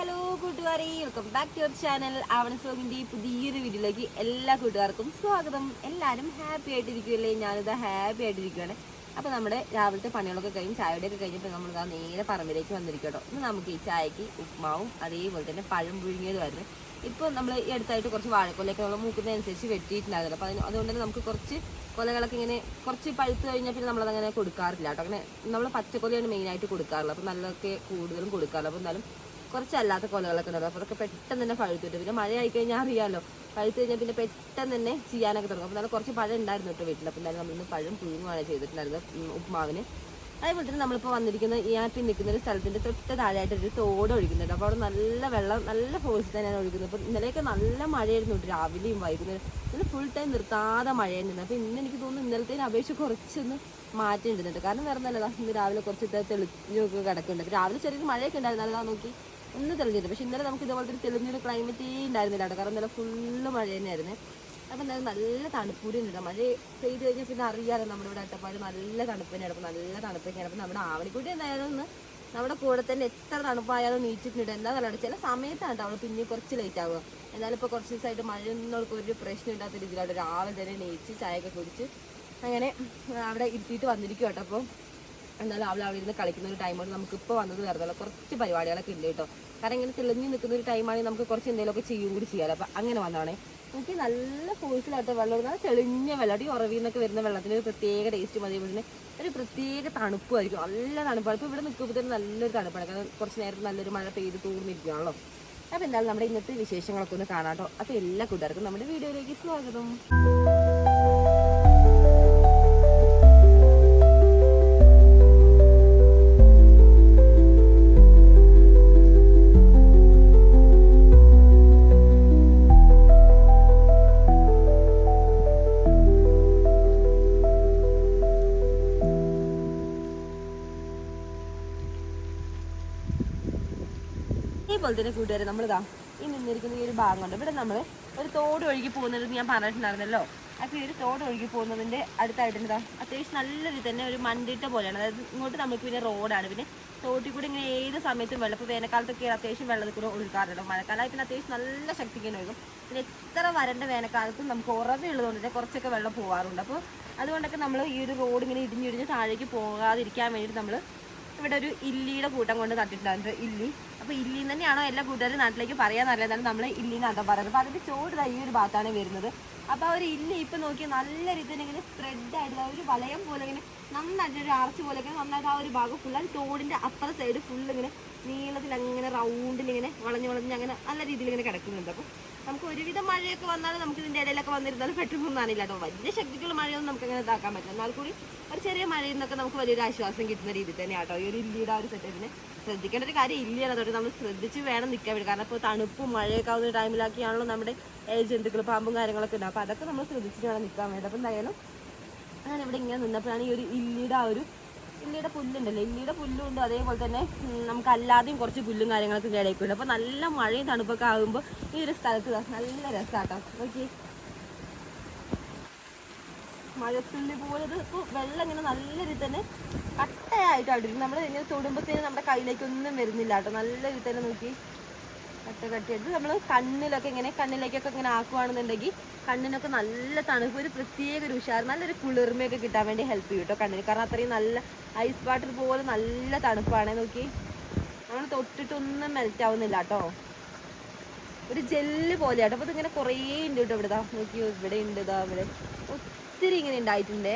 Hello കൂട്ടുകാരെ. Welcome back to your channel ആവണ സോങ്ങിന്റെ പുതിയൊരു വീഡിയോയിലേക്ക് എല്ലാ കൂട്ടുകാർക്കും സ്വാഗതം. എല്ലാവരും ഹാപ്പി ആയിട്ടിരിക്കുമല്ലേ ഞാനിതാ ഹാപ്പി ആയിട്ടിരിക്കുകയാണ് അപ്പോൾ നമ്മുടെ രാവിലത്തെ പണികളൊക്കെ കഴിഞ്ഞ് ചായയുടെയൊക്കെ കഴിഞ്ഞപ്പോൾ നമ്മൾ ഇതാ നേരെ പറമ്പിലേക്ക് വന്നിരിക്കട്ടോ ഇന്ന് നമുക്ക് ഈ ചായക്ക് ഉപ്മാവും അതേപോലെ തന്നെ പഴം പുഴുങ്ങിയതുമായിരുന്നു. ഇപ്പോൾ നമ്മൾ ഈ അടുത്തായിട്ട് കുറച്ച് വാഴക്കൊലയൊക്കെ നമ്മൾ മൂക്കുന്നതനുസരിച്ച് വെട്ടിയിട്ടുണ്ടായിരുന്നു. അപ്പോൾ അതിന് അതുകൊണ്ട് തന്നെ നമുക്ക് കുറച്ച് കൊലകളൊക്കെ ഇങ്ങനെ കുറച്ച് പഴുത്ത് കഴിഞ്ഞാൽ പിന്നെ നമ്മളതങ്ങനെ കൊടുക്കാറില്ല കേട്ടോ. അങ്ങനെ നമ്മൾ പച്ചക്കൊലയാണ് മെയിനായിട്ട് കൊടുക്കാറുള്ളത്. അപ്പോൾ നല്ലതൊക്കെ കൂടുതലും കൊടുക്കാറുള്ളത്. അപ്പോൾ എന്നാലും കുറച്ചല്ലാത്ത കൊലകളൊക്കെ ഉണ്ടാവും. അപ്പോൾ അതൊക്കെ പെട്ടെന്ന് തന്നെ പഴുത്തിട്ട് പിന്നെ മഴ ആയി കഴിഞ്ഞാൽ അറിയാമല്ലോ പഴുത്ത് കഴിഞ്ഞാൽ പിന്നെ പെട്ടെന്ന് തന്നെ ചെയ്യാനൊക്കെ തുടങ്ങും. അപ്പോൾ നല്ല കുറച്ച് പഴം ഉണ്ടായിരുന്നു കേട്ടോ വീട്ടിൽ അപ്പോൾ എന്തായാലും നമ്മളിന്ന് പഴം പുഴുങ്ങുകയാണ് ചെയ്തിട്ടുണ്ടായിരുന്നത് ഉപ്പുമാവിന് അതേപോലെ തന്നെ നമ്മളിപ്പോൾ വന്നിരിക്കുന്ന ഈ ആറ്റി നിൽക്കുന്ന ഒരു സ്ഥലത്തിന്റെ തൊട്ട് താഴെയായിട്ട് ഒരു തോട് ഒഴുകുന്നുണ്ട്. അപ്പോൾ അവിടെ നല്ല വെള്ളം നല്ല ഫോഴ്സ് തന്നെയാണ് ഒഴുകുന്നത്. അപ്പോൾ ഇന്നലെയൊക്കെ നല്ല മഴയായിരുന്നു രാവിലെയും വൈകുന്നേരം ഇന്നലെ ഫുൾ ടൈം നിർത്താതെ മഴയായിരുന്നു. അപ്പോൾ ഇന്ന് എനിക്ക് തോന്നുന്നു ഇന്നലത്തേന് അപേക്ഷ കുറച്ചൊന്ന് മാറ്റം ഉണ്ടെന്നുണ്ട് കാരണം വേറെ നല്ലതാണ് ഇന്ന് രാവിലെ കുറച്ച് തെളിഞ്ഞൊക്കെ കിടക്കുന്നുണ്ട്. രാവിലെ ചെറിയൊരു മഴയൊക്കെ ഉണ്ടായിരുന്നു. നല്ലതാണ് നോക്കി? ഒന്ന് തെളിഞ്ഞിട്ട് പക്ഷെ ഇന്നലെ നമുക്ക് ഇതുപോലത്തെ ഒരു തെളിഞ്ഞൊരു ക്ലൈമറ്റേ ഉണ്ടായിരുന്നില്ല കേട്ടോ. കാരണം ഇന്നലെ ഫുള്ള് മഴ തന്നെയായിരുന്നു. അപ്പം എന്തായാലും നല്ല തണുപ്പൂരി ഉണ്ട് മഴ പെയ്ത് കഴിഞ്ഞാൽ പിന്നെ അറിയാലോ നമ്മുടെ ഇവിടെ അട്ടപ്പാട് നല്ല തണുപ്പ് തന്നെയാണ്. അപ്പം നല്ല തന്നെയാണ്. അപ്പം നമ്മുടെ ആവണിക്കുട്ടി എന്തായാലും ഒന്ന് നമ്മുടെ കൂടെ തന്നെ എത്ര തണുപ്പായാലും നീച്ചിട്ടുണ്ട് എന്താ പറയുക ചില സമയത്താണ് അവൾ പിന്നെ കുറച്ച് ലേറ്റ് ആവുക. എന്നാലും ഇപ്പോൾ കുറച്ച് ദിവസമായിട്ട് മഴയൊന്നും അവൾക്ക് ഒരു പ്രശ്നം ഇല്ലാത്ത രീതിയിലാണ്. രാവിലെ തന്നെ നീച്ച് ചായയൊക്കെ കുടിച്ച് അങ്ങനെ അവിടെ ഇരുത്തിയിട്ട് വന്നിരിക്കും കേട്ടോ. അപ്പോൾ എന്നാലും അവൾ അവിടെ ഇരുന്ന് കളിക്കുന്ന ഒരു ടൈമാണ് നമുക്ക് ഇപ്പോൾ വന്നത് വെറുതെ കുറച്ച് പരിപാടികളൊക്കെ ഉണ്ട് കേട്ടോ കാരണം ഇങ്ങനെ തെളിഞ്ഞു നിൽക്കുന്ന ഒരു ടൈമാണെങ്കിൽ നമുക്ക് കുറച്ച് എന്തെങ്കിലുമൊക്കെ ചെയ്യും കൂടി ചെയ്യാമല്ലോ അപ്പം അങ്ങനെ വന്നതാണേ. എനിക്ക് നല്ല ഫോഴ്സിലായിട്ട് വെള്ളം നല്ല തെളിഞ്ഞ വെള്ളം. ഈ ഉറവിൽ നിന്നൊക്കെ വരുന്ന വെള്ളത്തിന് ഒരു പ്രത്യേക ടേസ്റ്റും അതേപോലെ തന്നെ ഒരു പ്രത്യേക തണുപ്പുമായിരിക്കും നല്ല തണുപ്പാണ്. ഇപ്പോൾ ഇവിടെ നിൽക്കുമ്പോൾ തന്നെ നല്ലൊരു തണുപ്പാണ്. കാരണം കുറച്ച് നേരത്തെ നല്ലൊരു മഴ പെയ്ത് തൂർന്നിരിക്കുകയാണല്ലോ. അപ്പോൾ എന്തായാലും നമ്മുടെ ഇന്നത്തെ വിശേഷങ്ങളൊക്കെ ഒന്ന് കാണാം കേട്ടോ അപ്പോൾ എല്ലാ കൂട്ടുകാർക്കും നമ്മുടെ വീഡിയോയിലേക്ക് സ്വാഗതം. തന്നെ കൂട്ടുകാരെ നമ്മളിതാ ഈ നിന്നിരിക്കുന്ന ഈ ഒരു ഭാഗമുണ്ട് ഇവിടെ നമ്മൾ ഒരു തോട് ഒഴുകി പോകുന്നത് ഞാൻ പറഞ്ഞിട്ടുണ്ടായിരുന്നല്ലോ. അപ്പോൾ ഈ ഒരു തോട് ഒഴുകി പോകുന്നതിന്റെ അടുത്തായിട്ട് ഇതാ അത്യാവശ്യം നല്ല രീതി തന്നെ ഒരു മണ്ടിട്ട പോലെയാണ്. അതായത് ഇങ്ങോട്ട് നമുക്ക് പിന്നെ റോഡാണ്. പിന്നെ തോട്ടിൽ കൂടി ഇങ്ങനെ ഏത് സമയത്തും വെള്ളം ഇപ്പോൾ വേനൽക്കാലത്തൊക്കെ അത്യാവശ്യം വെള്ളത്തിൽ കൂടെ ഒഴുകാറുണ്ട് മഴക്കാലമായി പിന്നെ അത്യാവശ്യം നല്ല ശക്തിക്ക് തന്നെ ഒഴുകും. പിന്നെ എത്ര വരണ്ട വേനൽക്കാലത്തും നമുക്ക് ഉറവുള്ളതുകൊണ്ട് തന്നെ കുറച്ചൊക്കെ വെള്ളം പോകാറുണ്ട് അപ്പോൾ അതുകൊണ്ടൊക്കെ നമ്മൾ ഈ ഒരു റോഡ് ഇങ്ങനെ ഇടിഞ്ഞിടിഞ്ഞ് താഴേക്ക് പോകാതിരിക്കാൻ വേണ്ടിയിട്ട് നമ്മൾ ഇവിടെ ഒരു ഇല്ലിയുടെ കൂട്ടം കൊണ്ട് നട്ടിട്ടുണ്ട് ഇല്ലി. അപ്പൊ ഇല്ലി തന്നെയാണോ എല്ലാ കൂട്ടുകാരും നാട്ടിലേക്ക് പറയാന്നറിയില്ല എന്നാലും നമ്മൾ ഇല്ലിന്നാട്ടോ പറയുന്നത്. അപ്പൊ അതിന്റെ ചോട് ഈ ഒരു ഭാഗത്താണ് വരുന്നത്. അപ്പൊ ആ ഒരു ഇല്ലി ഇപ്പൊ നോക്കി നല്ല രീതിയിൽ ഇങ്ങനെ സ്പ്രെഡ് ആയിട്ടുള്ള ഒരു വലയം പോലെ ഇങ്ങനെ നന്നായിട്ട് ഒരു ആർച്ച് പോലെയൊക്കെ നന്നായിട്ട് ആ ഒരു ഭാഗം ഫുൾ ആ അപ്പുറ സൈഡ് ഫുൾ ഇങ്ങനെ നീളത്തിൽ അങ്ങനെ റൗണ്ടിൽ ഇങ്ങനെ വളഞ്ഞ് വളഞ്ഞ് അങ്ങനെ നല്ല രീതിയിൽ ഇങ്ങനെ കിടക്കുന്നുണ്ട്. അപ്പോൾ നമുക്ക് ഒരുവിധം മഴയൊക്കെ വന്നാലും നമുക്ക് ഇതിന്റെ ഇടയിലൊക്കെ വന്നിരുന്നാലും പെട്ടെന്ന് നനില്ല കേട്ടോ വലിയ ശക്തിക്കുള്ള മഴയൊന്നും നമുക്ക് അങ്ങനെ ഇതാക്കാൻ പറ്റില്ല. എന്നാൽ കൂടി ഒരു ചെറിയ മഴയിൽ നിന്നൊക്കെ നമുക്ക് വലിയൊരു ആശ്വാസം കിട്ടുന്ന രീതിയിൽ തന്നെ കേട്ടോ ഈ ഒരു ഇല്ലിയുടെ ഒരു സെറ്റപ്പിന് ശ്രദ്ധിക്കേണ്ട ഒരു കാര്യം ഇല്ലയാണ് അതുകൊണ്ട് നമ്മൾ ശ്രദ്ധിച്ച് വേണം നിൽക്കാൻ വേണ്ടി. കാരണം ഇപ്പോൾ തണുപ്പും മഴയൊക്കെ ആവുന്ന ടൈമിലാക്കിയാണല്ലോ നമ്മുടെ ജന്തുക്കൾ പാമ്പും കാര്യങ്ങളൊക്കെ ഉണ്ട് അപ്പോൾ അതൊക്കെ നമ്മൾ ശ്രദ്ധിച്ചിട്ട് വേണം നിൽക്കാൻ വേണ്ടി. അപ്പം എന്തായാലും ഞാൻ ഇവിടെ ഇങ്ങനെ നിന്നപ്പോഴാണ് ഈ ഒരു ഇല്ലിയുടെ ആ ഒരു ഇല്ലിയുടെ പുല്ലുണ്ടല്ലോ? ഇല്ലിയുടെ പുല്ലും ഉണ്ട് അതേപോലെ തന്നെ നമുക്ക് അല്ലാതെയും കുറച്ച് പുല്ലും കാര്യങ്ങളൊക്കെ ഇടയ്ക്കുണ്ട്. അപ്പോൾ നല്ല മഴയും തണുപ്പൊക്കെ ആകുമ്പോൾ ഈ ഒരു സ്ഥലത്ത് നല്ല രസമാട്ടോ ഓക്കെ മഴത്തുള്ളി പോലെ ഇത് വെള്ളം ഇങ്ങനെ നല്ല രീതിയിൽ തന്നെ കട്ടയായിട്ടാണ് നമ്മൾ ഇങ്ങനെ തൊടുമ്പോഴത്തേനും നമ്മുടെ കയ്യിലേക്കൊന്നും വരുന്നില്ല കേട്ടോ. നല്ല രീതിയിൽ തന്നെ നോക്കി കട്ട കട്ടിയായിട്ട് നമ്മൾ കണ്ണിലൊക്കെ ഇങ്ങനെ കണ്ണിലേക്കൊക്കെ ഇങ്ങനെ ആക്കുവാണെന്നുണ്ടെങ്കിൽ കണ്ണിനൊക്കെ നല്ല തണുപ്പ് ഒരു പ്രത്യേക ഒരു ഉഷാർ നല്ലൊരു കുളിർമയൊക്കെ കിട്ടാൻ വേണ്ടി ഹെൽപ്പ് ചെയ്യും കേട്ടോ കണ്ണിന്. കാരണം അത്രയും നല്ല ഐസ് വാട്ടർ പോലെ നല്ല തണുപ്പാണ്. നോക്കി. നമ്മൾ തൊട്ടിട്ടൊന്നും മെൽറ്റ് ആവുന്നില്ല കേട്ടോ ഒരു ജെല്ല് പോലെ കേട്ടോ അപ്പോൾ ഇതിങ്ങനെ കുറേ ഉണ്ട് കേട്ടോ ഇവിടെ നോക്കിയോ ഇവിടെ ഉണ്ട് ഇതാ ഇവിടെ. ഒത്തിരി ഇങ്ങനെ ഉണ്ടായിട്ടുണ്ട്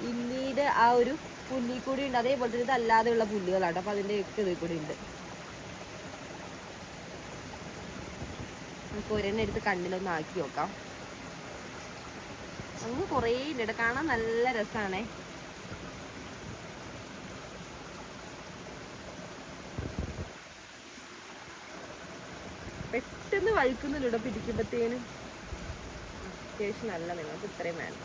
പിന്നീട് ആ ഒരു പുല്ലിക്കൂടി ഉണ്ട് അതേപോലെ തന്നെ ഇതല്ലാതെയുള്ള പുല്ലുകളാട്ടോ അപ്പോൾ അതിന്റെ ഒക്കെ ഇതിൽ കൂടി ഉണ്ട് നമുക്ക് ഒരെണ്ണം എടുത്ത് കണ്ണിലൊന്ന് ആക്കി നോക്കാം. അങ്ങ് കുറേ ഉണ്ട് കാണാൻ നല്ല രസമാണേ പെട്ടെന്ന് വഴുക്കുന്നുണ്ട് ഇവിടെ പിടിക്കുമ്പോഴത്തേനും അത്യാവശ്യം നല്ല നിങ്ങൾക്ക് ഇത്രയും വേണ്ട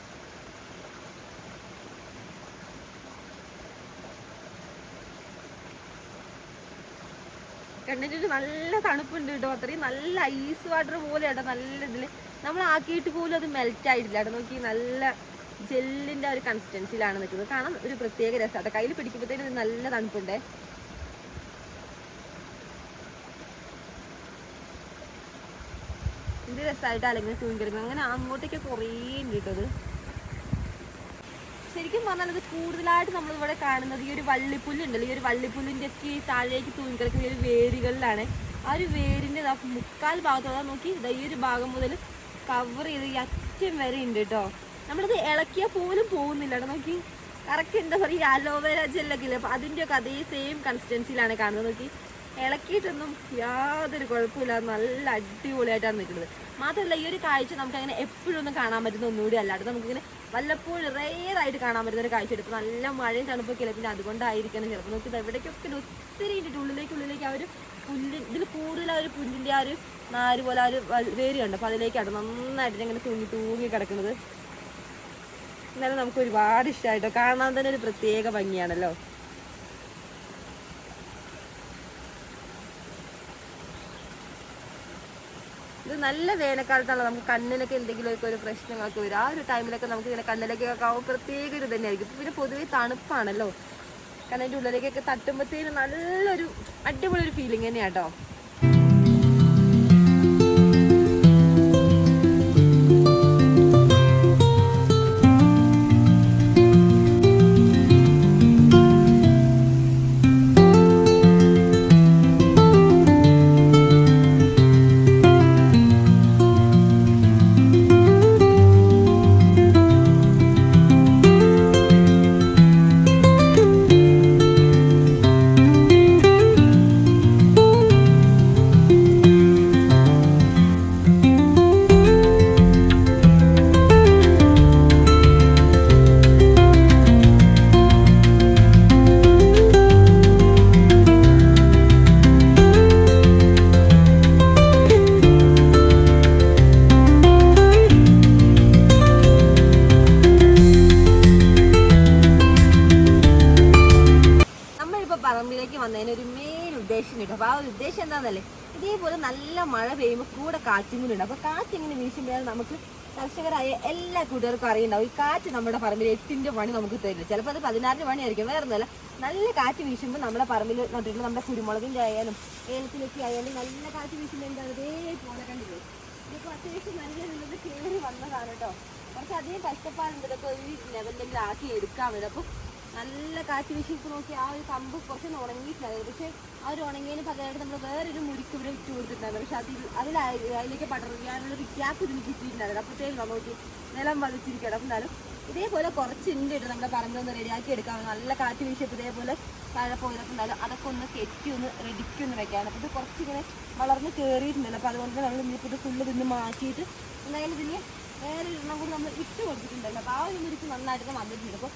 കണ്ടിട്ട് നല്ല തണുപ്പുണ്ട് കേട്ടോ അത്രയും നല്ല ഐസ് വാട്ടർ പോലെ കേട്ടോ നല്ല ഇതിൽ നമ്മൾ ആക്കിയിട്ട് പോലും അത് മെൽറ്റ് ആയിട്ടില്ല കേട്ടോ. നോക്കി നല്ല ജെല്ലിന്റെ ഒരു കൺസിസ്റ്റൻസിയിലാണ് നിൽക്കുന്നത് കാണാൻ ഒരു പ്രത്യേക രസമാണ് കയ്യിൽ പിടിക്കുമ്പോഴത്തേക്കും നല്ല തണുപ്പുണ്ട്. എന്ത് രസമായിട്ട് അല്ലെങ്കിൽ തൂങ്ങിക്കിടക്കും അങ്ങനെ അങ്ങോട്ടേക്ക് കുറേ ഉണ്ട് കേട്ടോ ശരിക്കും പറഞ്ഞാൽ ഇത് കൂടുതലായിട്ട് നമ്മളിവിടെ കാണുന്നത് ഈ ഒരു വള്ളിപ്പുല്ലുണ്ടല്ലോ. ഈ ഒരു വള്ളിപ്പുല്ലിന്റെ ഒക്കെ ഈ താഴേക്ക് തൂങ്ങിക്കിടക്കുന്ന ഒരു വേരുകളിലാണ്. ആ ഒരു വേരിന്റെ ദാ മുക്കാൽ ഭാഗത്തോളം നോക്കി ഈ ഒരു ഭാഗം മുതൽ കവർ ചെയ്ത് ഈ അറ്റം വരെ ഉണ്ട് കേട്ടോ. നമ്മളിത് ഇളക്കിയാൽ പോലും പോകുന്നില്ല കേട്ടോ. നോക്കി കറക്റ്റ് എന്താ പറയുക അലോവേര ജെല്ലൊക്കെ ഇല്ല? അപ്പൊ അതിന്റെ ഒക്കെ അതേ സെയിം കൺസിസ്റ്റൻസിയിലാണ് കാണുന്നത്. നോക്കി ഇളക്കിയിട്ടൊന്നും യാതൊരു കുഴപ്പമില്ല നല്ല അടിപൊളിയായിട്ടാണ് നിൽക്കുന്നത്. മാത്രമല്ല ഈ ഒരു കാഴ്ച നമുക്ക് അങ്ങനെ എപ്പോഴും ഒന്നും കാണാൻ പറ്റുന്ന ഒന്നുകൂടി അല്ലാതെ നമുക്കിങ്ങനെ വല്ലപ്പോഴും റെയറായിട്ട് കാണാൻ പറ്റുന്ന ഒരു കാഴ്ച എടുക്കും. നല്ല മഴയും തണുപ്പൊക്കെ പിന്നെ അതുകൊണ്ടായിരിക്കണം ചിലപ്പോൾ നോക്കി എവിടേക്കൊക്കെ ഒത്തിരി ഇട്ടിട്ട് ഉള്ളിലേക്ക് ഉള്ളിലേക്ക് ആ ഒരു പുല്ല് ഇതിൽ കൂടുതൽ ആ ഒരു പുല്ലിന്റെ ആ ഒരു നാര് പോലെ ആ ഒരു വേര് കണ്ടു? അപ്പോൾ അതിലേക്കാണ് നന്നായിട്ട് ഇങ്ങനെ തൂങ്ങി തൂങ്ങി കിടക്കുന്നത്. എന്നാലും നമുക്ക് ഒരുപാട് ഇഷ്ടമായിട്ടോ കാണാൻ തന്നെ ഒരു പ്രത്യേക ഭംഗിയാണല്ലോ. ഇത് നല്ല വേനൽക്കാലത്താണ് നമുക്ക് കണ്ണിനൊക്കെ എന്തെങ്കിലുമൊക്കെ ഒരു പ്രശ്നങ്ങളൊക്കെ വരും. ആ ഒരു ടൈമിലൊക്കെ നമുക്ക് ഇങ്ങനെ കണ്ണിലേക്കൊക്കെ ആവുമ്പോൾ പ്രത്യേക ഒരു തന്നെയായിരിക്കും പിന്നെ പൊതുവേ തണുപ്പാണല്ലോ. കണ്ണിന്റെ ഉള്ളിലേക്കൊക്കെ തട്ടുമ്പോഴത്തേനും നല്ലൊരു അടിപൊളി ഒരു ഫീലിംഗ് തന്നെയാട്ടോ വന്നതിന് ഒരു മെയിൻ ഉദ്ദേശം കിട്ടും. അപ്പോൾ ആ ഒരു ഉദ്ദേശം എന്താണെന്നല്ലേ ഇതേപോലെ നല്ല മഴ പെയ്യുമ്പോൾ കൂടെ കാറ്റും കൂടി ഉണ്ട് അപ്പോൾ കാറ്റിങ്ങനെ വീശുമ്പോഴാണ് നമുക്ക് കർഷകരായ എല്ലാ കൂട്ടുകാർക്കും അറിയുണ്ടാവും. ഈ കാറ്റ് നമ്മുടെ പറമ്പിൽ എട്ടിന്റെ പണി നമുക്ക് തരില്ല. ചിലപ്പോൾ അത് പതിനാറിന് പണിയായിരിക്കും. വേറെ ഒന്നുമല്ല നല്ല കാറ്റ് വീശുമ്പോൾ നമ്മുടെ പറമ്പിൽ നട്ടിട്ട് നമ്മുടെ കുരുമുളകിന്റെ ആയാലും ഏലത്തിലൊക്കെ ആയാലും നല്ല കാറ്റ് വീശുമ്പോൾ എന്താണ് ഇതേപോലെ കണ്ടില്ലേ? ഇതിപ്പോൾ അത്യാവശ്യം നല്ല രീതിയിൽ കയറി വന്നതാണ് കേട്ടോ. കുറച്ച് അധികം കഷ്ടപ്പാടുണ്ട്. ഇതൊക്കെ ഒരു ലെവലിൽ ആക്കി എടുക്കാൻ വേണ്ടി. അപ്പോൾ നല്ല കാറ്റ് വീശിക്ക് നോക്കി ആ ഒരു കമ്പ് കുറച്ചൊന്ന് ഉണങ്ങിയിട്ടുണ്ടായിരുന്നു. പക്ഷെ ആ ഒരു ഉണങ്ങിയതിന് പകരമായിട്ട് നമ്മൾ വേറൊരു മുരിക്ക് ഇവിടെ ഇട്ട് കൊടുത്തിട്ടുണ്ടായിരുന്നു. പക്ഷെ അതിൽ അതിൽ അതിലേക്ക് പടർക്കാനുള്ള ഒരു ഗ്യാപ്പ് ഇതിന് കിട്ടിയിട്ടുണ്ടായിരുന്നു. അപ്പോഴത്തേക്കും നോക്കി നിലം വധിച്ചിരിക്കണം അപ്പം എന്നാലും ഇതേപോലെ കുറച്ച് കേട്ടോ നമ്മുടെ പറമ്പൊന്ന് റെഡിയാക്കി എടുക്കാം നല്ല കാറ്റ് വീശിയപ്പോൾ ഇതേപോലെ താഴെ പോയതൊക്കെ ഉണ്ടാലും അതൊക്കെ ഒന്ന് കെറ്റി ഒന്ന് റെഡിക്ക് ഒന്ന് വെക്കാണ് അപ്പോൾ ഇത് കുറച്ചിങ്ങനെ വളർന്ന് കയറിയിട്ടുണ്ടല്ലോ. അപ്പോൾ അതുകൊണ്ട് നമ്മൾ ഇനിയിപ്പോൾ ഇത് ഫുള്ള് ഇതിന് മാറ്റിയിട്ട് എന്തായാലും ഇതിന് വേറെ ഒരെണ്ണം കൂടി നമ്മൾ ഇട്ട് കൊടുത്തിട്ടുണ്ടല്ലോ അപ്പോൾ ആ ഒരു മുരിക്ക് നന്നായിട്ട് വന്നിട്ടുണ്ട്. അപ്പോൾ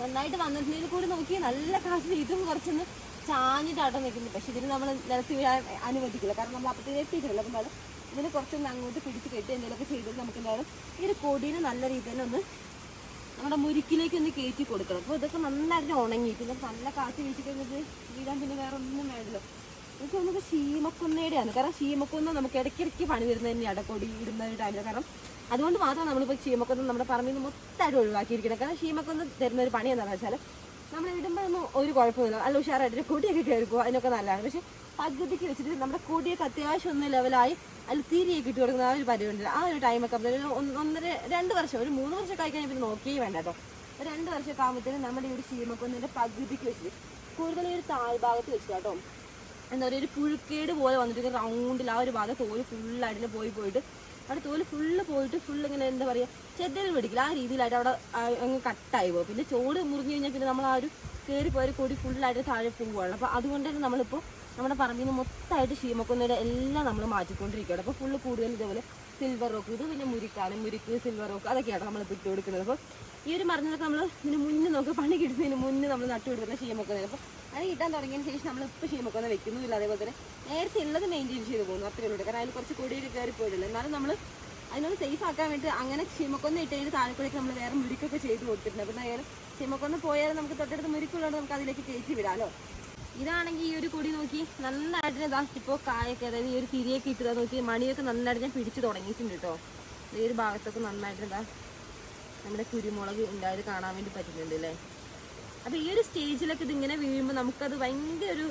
നന്നായിട്ട് വന്നിട്ടുണ്ടെങ്കിൽ കൂടി നോക്കി. നല്ല കാശിൽ ഇതും കുറച്ചൊന്ന് ചാഞ്ഞിട്ട് അവിടെ നിൽക്കുന്നു പക്ഷെ ഇതിന് നമ്മൾ നിലത്ത് വീഴാൻ അനുവദിക്കില്ല. കാരണം നമ്മൾ അപ്പത്തേക്ക് എത്തിയിട്ടില്ല അപ്പം അത് ഇതിന് കുറച്ചൊന്ന് അങ്ങോട്ട് പിടിച്ച് കെട്ടി എന്തെങ്കിലുമൊക്കെ ചെയ്തിട്ട് നമുക്ക് എന്തായാലും ഈ ഒരു കൊടീനെ നല്ല രീതിയിൽ ഒന്ന് നമ്മുടെ മുരിക്കിലേക്ക് ഒന്ന് കയറ്റി കൊടുക്കണം. അപ്പോൾ ഇതൊക്കെ നന്നായിട്ട് ഉണങ്ങി. പിന്നെ നല്ല കാറ്റ് വീശി കഴിഞ്ഞിട്ട് വീഴാൻ പിന്നെ വേറെ ഒന്നും വേണ്ടല്ലോ. എനിക്ക് നമുക്ക് ശീമക്കൊന്നയുടെയാണ് കാരണം ശീമക്കൊന്ന നമുക്ക് ഇടയ്ക്കിടയ്ക്ക് പണി വരുന്നത് തന്നെയാണ്. കൊടി ഇടുന്ന ഒരു ടൈമിൽ കാരണം അതുകൊണ്ട് മാത്രം നമ്മളിപ്പോൾ ശീമക്കൊന്ന നമ്മുടെ പറമ്പിൽ നിന്ന് മൊത്തമായിട്ട് ഒഴിവാക്കിയിരിക്കണം കാരണം ചീമക്കൊന്ന് തരുന്ന ഒരു പണി എന്താണെന്ന് വെച്ചാൽ നമ്മൾ ഇടുമ്പോൾ ഒന്നും ഒരു കുഴപ്പമില്ല നല്ല ഉഷാറായിട്ട് കൊടിയൊക്കെ കയറിപ്പോൾ അതിനൊക്കെ നല്ലതാണ്. പക്ഷേ പകുതിക്ക് വെച്ചിട്ട് നമ്മുടെ കൊടിയൊക്കെ അത്യാവശ്യം ഒന്ന് ലെവലായി അതിൽ തീരിയൊക്കെ ഇട്ട് കൊടുക്കുന്ന ആ ഒരു പരിപാടിയില്ല ആ ഒരു ടൈമൊക്കെ ഒരു ഒന്നര രണ്ട് വർഷം ഒരു മൂന്ന് വർഷമൊക്കെ ആയി കഴിഞ്ഞാൽ പിന്നെ നോക്കിയേ വേണ്ട കേട്ടോ. ഒരു രണ്ട് വർഷമൊക്കെ ആകുമ്പോഴത്തേനും നമ്മുടെ ഈ ഒരു ചീമക്കൊന്നിന്റെ പകുതിക്ക് വെച്ചിട്ട് കൂടുതൽ ഒരു താഴ്ഭാഗത്ത് വെച്ചിട്ട് കേട്ടോ. എന്താ പറയുക ഒരു പുഴുക്കേട് പോലെ വന്നിട്ട് റൗണ്ടിൽ ആ ഒരു ഭാഗത്ത് ഓര് ഫുള്ളായിട്ട് പോയി പോയിട്ട് അവിടെ തോൽ ഫുള്ള് പോയിട്ട് ഫുള്ള് ഇങ്ങനെ എന്താ പറയുക ചെതൽ പിടിക്കില്ല. ആ രീതിയിലായിട്ട് അവിടെ അങ്ങ് കട്ടായി പോകും പിന്നെ ചോട് മുറിഞ്ഞു കഴിഞ്ഞാൽ പിന്നെ നമ്മൾ ആ ഒരു കയറി പോയൊരു കൊടി ഫുള്ളായിട്ട് താഴെ പോവുകയാണ് അപ്പോൾ അതുകൊണ്ട് തന്നെ നമ്മളിപ്പോൾ നമ്മുടെ പറമ്പിൽ നിന്ന് മൊത്തമായിട്ട് ശീമക്കൊന്നയുടെ എല്ലാം നമ്മൾ മാറ്റിക്കൊണ്ടിരിക്കുകയാണ്. അപ്പോൾ ഫുള്ള് കൂടുതൽ ഇതേപോലെ സിൽവർ റോക്ക് ഇത് പിന്നെ മുരിക്കാണ്. മുരിക്ക് സിൽവർ റോക്ക് അതൊക്കെയാണ് നമ്മൾ ഇട്ട് കൊടുക്കുന്നത് അപ്പോൾ ഈ ഒരു മരുന്നൊക്കെ നമ്മൾ ഇതിന് മുന്നേ നമുക്ക് പണി കിട്ടുന്നതിന് മുന്നേ നമ്മൾ നട്ടുകൊടുക്കുന്ന ശീമക്കൊന്ന അപ്പോൾ അത് കിട്ടാൻ തുടങ്ങിയതിന് ശേഷം നമ്മൾ ഇപ്പോൾ ഒന്നും വെക്കുന്നില്ല അതേപോലെ തന്നെ നേരത്തെ ഉള്ളത് മെയിന്റെയിൻ ചെയ്ത് പോകുന്നു. അത്രയേ ഉള്ളൂ. കാരണം അതിൽ കുറച്ച് കൊടിയൊക്കെ കയറി പോയിട്ടില്ല എന്നാലും നമ്മൾ അതിനോട് സേഫ് ആക്കാൻ വേണ്ടി അങ്ങനെ ചീമക്കൊന്ന ഇട്ടതിന് താഴെക്കൂടെയൊക്കെ നമ്മൾ വേറെ മുരിക്കൊക്കെ ചെയ്ത് കൊടുത്തിട്ടുണ്ട്. അപ്പോൾ എന്തായാലും ക്ഷീമക്കൊന്ന് പോയാൽ നമുക്ക് തൊട്ടടുത്ത് മുരിക്കുള്ളതുകൊണ്ട് നമുക്ക് അതിലേക്ക് കയറ്റി വിടാമല്ലോ ഇതാണെങ്കിൽ ഈ ഒരു കൊടി നോക്കി നന്നായിട്ട് ഇതാ ഇപ്പോൾ കായൊക്കെ അതായത് ഈ ഒരു തിരിയൊക്കെ ഇട്ടതാ നോക്കി മണിയൊക്കെ നന്നായിട്ട് ഞാൻ പിടിച്ച് തുടങ്ങിയിട്ടുണ്ട് കേട്ടോ. ഈ ഒരു ഭാഗത്തൊക്കെ നന്നായിട്ട് ഇതാ നമ്മുടെ കുരുമുളക് ഉണ്ടായത് കാണാൻ വേണ്ടി പറ്റുന്നുണ്ട് അല്ലേ? അപ്പോൾ ഈ ഒരു സ്റ്റേജിലൊക്കെ ഇതിങ്ങനെ വീഴുമ്പോൾ നമുക്കത് ഭയങ്കര ഒരു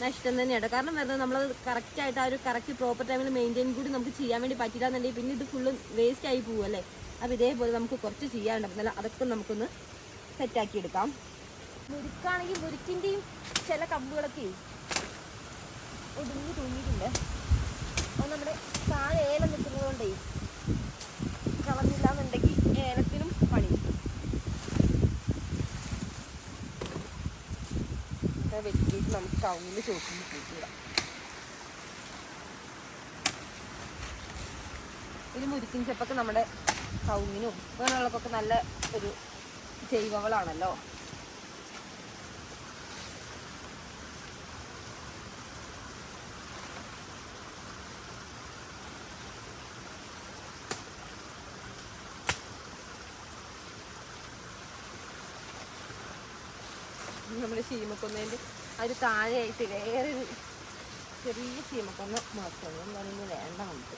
നഷ്ടം തന്നെയാണ് കാരണം വരുന്നത് നമ്മൾ കറക്റ്റ് ആയിട്ട് ആ ഒരു കറക്റ്റ് പ്രോപ്പർ ടൈമിൽ മെയിന്റെയിൻ കൂടി നമുക്ക് ചെയ്യാൻ വേണ്ടി പറ്റില്ല എന്നുണ്ടെങ്കിൽ പിന്നെ ഇത് ഫുള്ള് വേസ്റ്റ് ആയി പോവുമല്ലേ അല്ലേ? അപ്പോൾ ഇതേപോലെ നമുക്ക് കുറച്ച് ചെയ്യാനുണ്ട്. അപ്പം അതൊക്കെ നമുക്കൊന്ന് സെറ്റാക്കി എടുക്കാം. മുരുക്കാണെങ്കിൽ മുരുക്കിന്റെയും ചില കമ്പുകളൊക്കെ ഒതുങ്ങി തൂങ്ങിയിട്ടുണ്ട്. അപ്പോൾ നമ്മുടെ താഴെ ഏലം നിൽക്കുന്നതുകൊണ്ടേ കളഞ്ഞില്ല എന്നുണ്ടെങ്കിൽ പണി കിട്ടും. ഇത് വെട്ടിയിട്ട് നമുക്ക് കൗങ്ങിൽ ചോട്ടിൽ കൂട്ടിയിടാം ഒരു മുരിക്കിൻ ചെപ്പൊക്കെ നമ്മുടെ കൗങ്ങിനും അങ്ങനെയുള്ളതൊക്കെ നല്ല ഒരു ജൈവവളാണല്ലോ. നമ്മുടെ ചീമക്കൊന്നേന്റെ അതിന് താഴെയായിട്ട് വേറെ ചെറിയ ചീമക്കൊന്ന് മാത്രമാണ് എന്താണെങ്കിൽ വേണ്ട നമുക്ക്.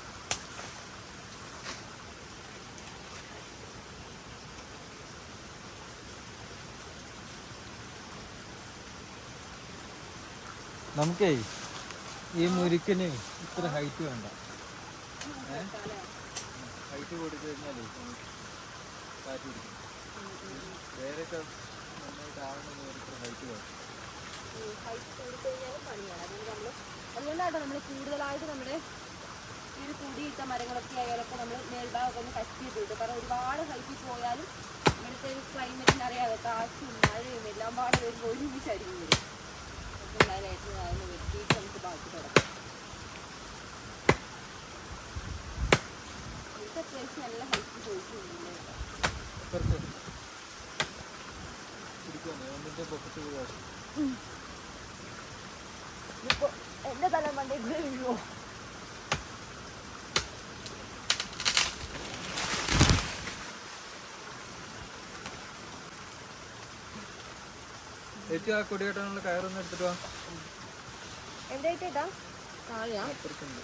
നമുക്കേ ഈ മുരുക്കിന് ഇത്ര ഹൈറ്റ് വേണ്ട. ഹൈറ്റ് കൊടുത്തു കഴിഞ്ഞാലേ ഇത്ര ഹൈറ്റ് വേണം ഹൈറ്റ് കൂടിക്കഴിഞ്ഞാലും പണിയാണ്. അതുകൊണ്ട് നമ്മൾ അതുകൊണ്ടാട്ടോ നമ്മൾ കൂടുതലായിട്ട് നമ്മുടെ ഈ ഒരു കുടിയിട്ട മരങ്ങളൊക്കെ ആയാലൊക്കെ നമ്മൾ മേൽഭാഗമൊക്കെ ഒന്ന് കട്ട് ചെയ്തിട്ട് കാരണം ഒരുപാട് ഹൈറ്റിൽ പോയാലും ഇവിടുത്തെ ഒരു ക്ലൈമറ്റിന് അറിയാതെ കാറ്റും മഴയും എല്ലാം പാടെ വരുമ്പോൾ ഒരുമിച്ചായിരിക്കും വരും. അപ്പോൾ ഉണ്ടായാലായിട്ട് അതൊന്ന് വെട്ടിയിട്ട് നമുക്ക് ബാക്കി തുടങ്ങാം. അത്യാവശ്യം നല്ല ഹൈറ്റ് കുറച്ച് തല മണ്ടേ ചേച്ചി ആ കൊടി കെട്ടാനുള്ള കയറൊന്നും എടുത്തിട്ട് ഇതാ താഴെയാ അപ്പുറത്തുണ്ട്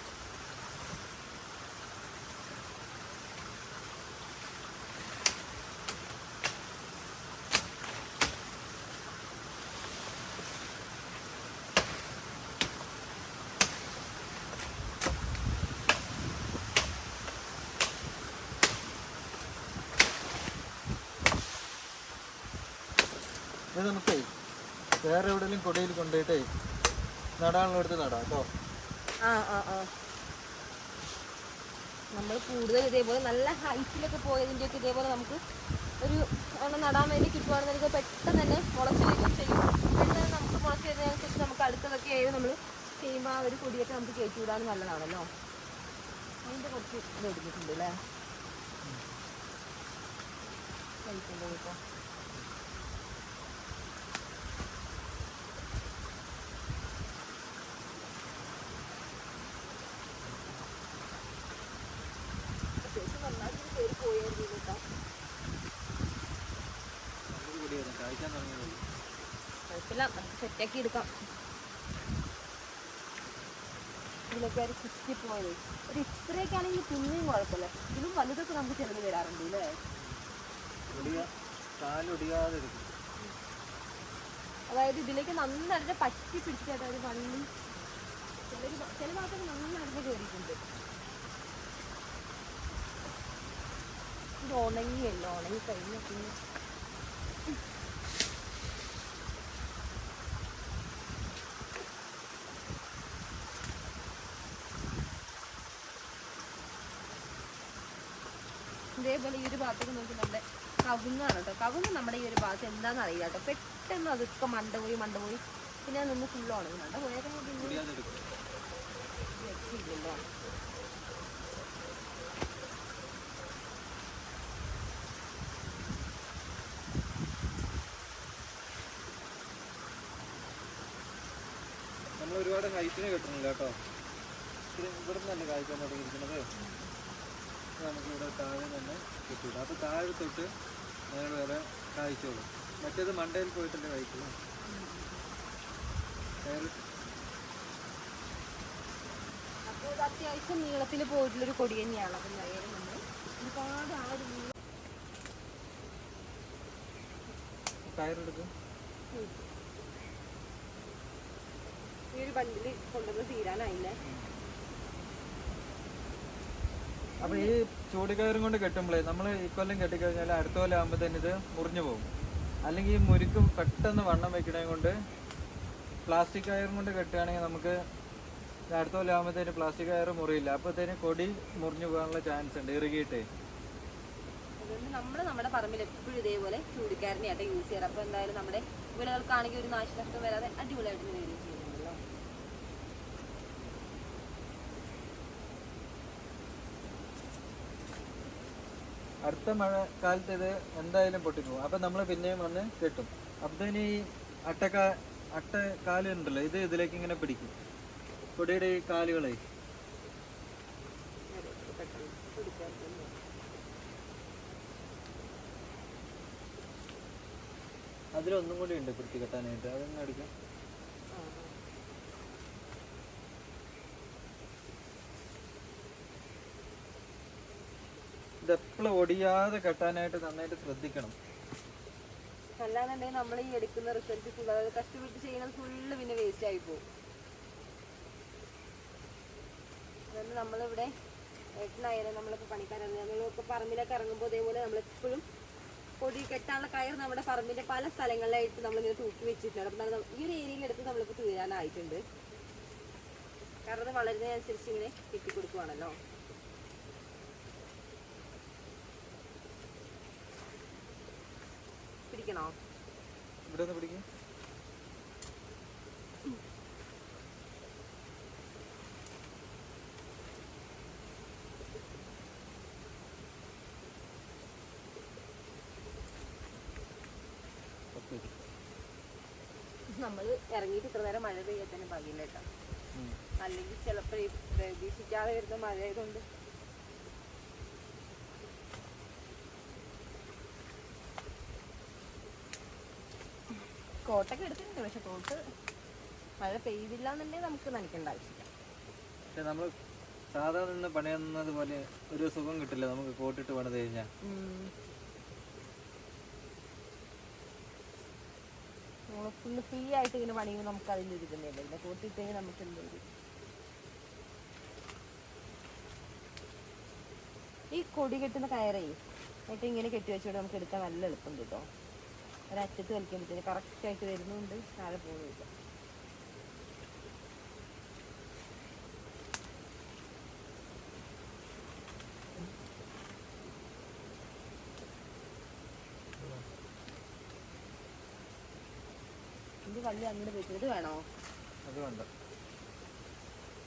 ഇത് നമുക്കേ വേറെ എവിടെയെങ്കിലും കൊടിയിൽ കൊണ്ടുപോയിട്ടേ നടാനുള്ളടുത്ത് നടാം കേട്ടോ. ആ ആ ആ. നമ്മൾ കൂടുതൽ ഇതേപോലെ നല്ല ഹൈറ്റിലൊക്കെ പോയതിന്റെയൊക്കെ ഇതേപോലെ നമുക്ക് ഒരു എണ്ണം നടാൻ വേണ്ടി കിട്ടുവാണെന്നുണ്ടെങ്കിൽ പെട്ടെന്ന് തന്നെ മുളച്ച് വരികയും ചെയ്യും. പെട്ടെന്ന് നമുക്ക് മുളച്ച് വരുന്നതിനനുസരിച്ച് നമുക്ക് അടുത്തതൊക്കെ ആയത് നമ്മൾ ചെയ്യുമ്പോൾ ആ ഒരു കൊടിയൊക്കെ നമുക്ക് കയറ്റി വിടാൻ നല്ലതാണല്ലോ. അതിന്റെ കുറച്ച് ഇത് എടുത്തിട്ടുണ്ട് അല്ലേ? കഴിക്കുമ്പോൾ ഇപ്പോൾ അത്യാവശ്യം നന്നായിട്ട് കയറി പോയായിരുന്നു കേട്ടോ നല്ലൊരു കൊടിയായിരുന്നു കായ്ക്കാൻ തുടങ്ങിയത് കുഴപ്പമില്ല സെറ്റാക്കി എടുക്കാം ഇതിലൊക്കെ ഒരു കുത്തി പോയത്. ഒരു ഇത്രയൊക്കെ ആണെങ്കിൽ പിന്നെയും കുഴപ്പമില്ല. ഇതിലും വലുതൊക്കെ നമുക്ക് ചെലവ് വരാറുണ്ട് അല്ലേ അതായത് ഇതിലേക്ക് നന്നായിട്ട് പറ്റി പിടിച്ചിട്ട് അതായത് വള്ളി ചില ചില ഭാഗത്തൊക്കെ നന്നായിട്ട് കയറിയിട്ടുണ്ട് ഇത് ഉണങ്ങിയല്ലോ ഉണങ്ങി കഴിഞ്ഞ പിന്നെ ഇതേപോലെ ഒരു നോക്കി നമ്മുടെ കവുങ്ങാണ് കേട്ടോ കവുങ്ങ് നമ്മുടെ ഈ ഒരു ഭാഗത്ത് എന്താണെന്ന് അറിയില്ല കേട്ടോ പെട്ടെന്ന് അതൊക്കെ മണ്ട പോയി മണ്ട പോയി പിന്നെ നിന്ന് ഫുള്ള് ഉണങ്ങി മണ്ട രക്ഷയില്ലല്ലോ നമ്മൾ ഒരുപാട് ഹൈറ്റിന് കിട്ടുന്നില്ല കേട്ടോ ഇവിടെ നിന്നല്ലേ കായ്ക്കാൻ തുടങ്ങിയിരിക്കുന്നത്. നമുക്ക് ഇവിടെ താഴെ തന്നെ കിട്ടിയിട്ട് അപ്പോൾ താഴെ തൊട്ട് നേരെ വരെ കായ്ച്ചോളും മറ്റേത് മണ്ടയിൽ പോയിട്ടല്ലേ കഴിക്കുള്ളൂ അപ്പോൾ ഇത് അത്യാവശ്യം നീളത്തിൽ പോയിട്ടുള്ളൊരു കൊടി തന്നെയാണ്. അപ്പം നേരെ നമ്മൾ ഒരുപാട് ആ ഒരു നീളം കയറെടുക്കും. ഈ ഒരു ബണ്ടിൽ കൊണ്ടുവന്ന് തീരാനായില്ലേ? അപ്പൊ ഈ ചൂടുകയറും കൊണ്ട് കെട്ടുമ്പോഴേ നമ്മൾ ഇക്കൊല്ലം കെട്ടിക്കഴിഞ്ഞാൽ അടുത്ത കൊല്ലം തന്നെ ഇത് മുറിഞ്ഞു പോകും. അല്ലെങ്കിൽ ഈ മുരുക്കും പെട്ടെന്ന് വണ്ണം വെക്കണേ കൊണ്ട് പ്ലാസ്റ്റിക് കയറും കൊണ്ട് കെട്ടുകയാണെങ്കിൽ നമുക്ക് അടുത്ത കൊല്ലം ആകുമ്പോഴത്തേന് പ്ലാസ്റ്റിക് കയറ് മുറിയില്ല. അപ്പോഴത്തേന് കൊടി മുറിഞ്ഞു പോകാനുള്ള ചാൻസ് ഉണ്ട്. ഇറുകിയിട്ടേ. അതുകൊണ്ട് നമ്മൾ നമ്മുടെ പറമ്പിൽ എപ്പോഴും ഇതേപോലെ ചൂടിക്കാരനെയായിട്ട് യൂസ് ചെയ്യാറ്. അപ്പോൾ എന്തായാലും നമ്മുടെ വിളകൾക്കാണെങ്കിൽ ഒരു നാശനഷ്ടം വരാതെ അടിപൊളിയായിട്ട് അടുത്ത മഴക്കാലത്ത് കാലത്ത് ഇത് എന്തായാലും പൊട്ടിപ്പോകും. അപ്പം നമ്മൾ പിന്നെയും വന്ന് കെട്ടും. അപ്പത്തേന് ഈ അട്ടക്കാ അട്ട കാലുണ്ടല്ലോ ഇത് ഇതിലേക്ക് ഇങ്ങനെ പിടിക്കും. പൊടിയുടെ ഈ കാലുകളെ. അതിലൊന്നും കൂടി ഉണ്ട് പിടിച്ച് കെട്ടാനായിട്ട്. അതൊന്നും എടുക്കാം ആ, ആ. ഇത് എപ്പോഴും ഒടിയാതെ കെട്ടാനായിട്ട് നന്നായിട്ട് ശ്രദ്ധിക്കണം. അല്ലാന്നുണ്ടെങ്കിൽ നമ്മൾ ഈ എടുക്കുന്ന റിസൾട്ട് ഫുൾ വേസ്റ്റ് ആയി പോകും. നമ്മളെപ്പോഴും പൊടി കെട്ടാനുള്ള കയർ പല സ്ഥലങ്ങളിലായിട്ട് വെച്ചിട്ടുണ്ട്. ഈ ഒരു കാരണം വളരുന്നതിനനുസരിച്ച് ഇങ്ങനെ കെട്ടിക്കൊടുക്കുവാണല്ലോ. പിടിക്കണോ? ഇവിടെ ഒന്ന് പിടിക്കും നമ്മൾ ഇറങ്ങിയിട്ട് ഇത്ര നേരം മഴ പെയ്യാൻ തന്നെ ഭാഗ്യമില്ല കേട്ടോ അല്ലെങ്കിൽ ചിലപ്പോൾ പ്രതീക്ഷിക്കാതെ വരുന്ന മഴ ആയതുകൊണ്ട് കോട്ടൊക്കെ എടുത്തിട്ടുണ്ട് പക്ഷെ കോട്ട് മഴ പെയ്തില്ല എന്നുണ്ടെങ്കിൽ നമുക്ക് നനയ്ക്കേണ്ട ആവശ്യമില്ല. പക്ഷെ നമ്മൾ സാധാരണ നിന്ന് പണിയുന്നത് പോലെ ഒരു സുഖം കിട്ടില്ല നമുക്ക് കോട്ടിട്ട് പണിത് കഴിഞ്ഞാൽ ഫുള്ള് ഫ്രീ ആയിട്ട് ഇങ്ങനെ പണിയുമ്പോൾ നമുക്ക് അതിന്റെ ഒരു ഇതന്നെയല്ലേ പിന്നെ കോട്ടിട്ടെങ്കിൽ നമുക്ക് എന്തൊരു ഈ കൊടി കെട്ടുന്ന കയറേ എന്നിട്ട് ഇങ്ങനെ കെട്ടി വെച്ചോട്ട് നമുക്ക് എടുക്കാൻ നല്ല എളുപ്പം കേട്ടോ. ഒരറ്റത്ത് പറ്റില്ല കറക്റ്റ് ആയിട്ട് വരുന്നുണ്ട്. താഴെ പോകുന്നില്ല വള്ളി അങ്ങോട്ട് വേണോ? അത് വേണ്ട.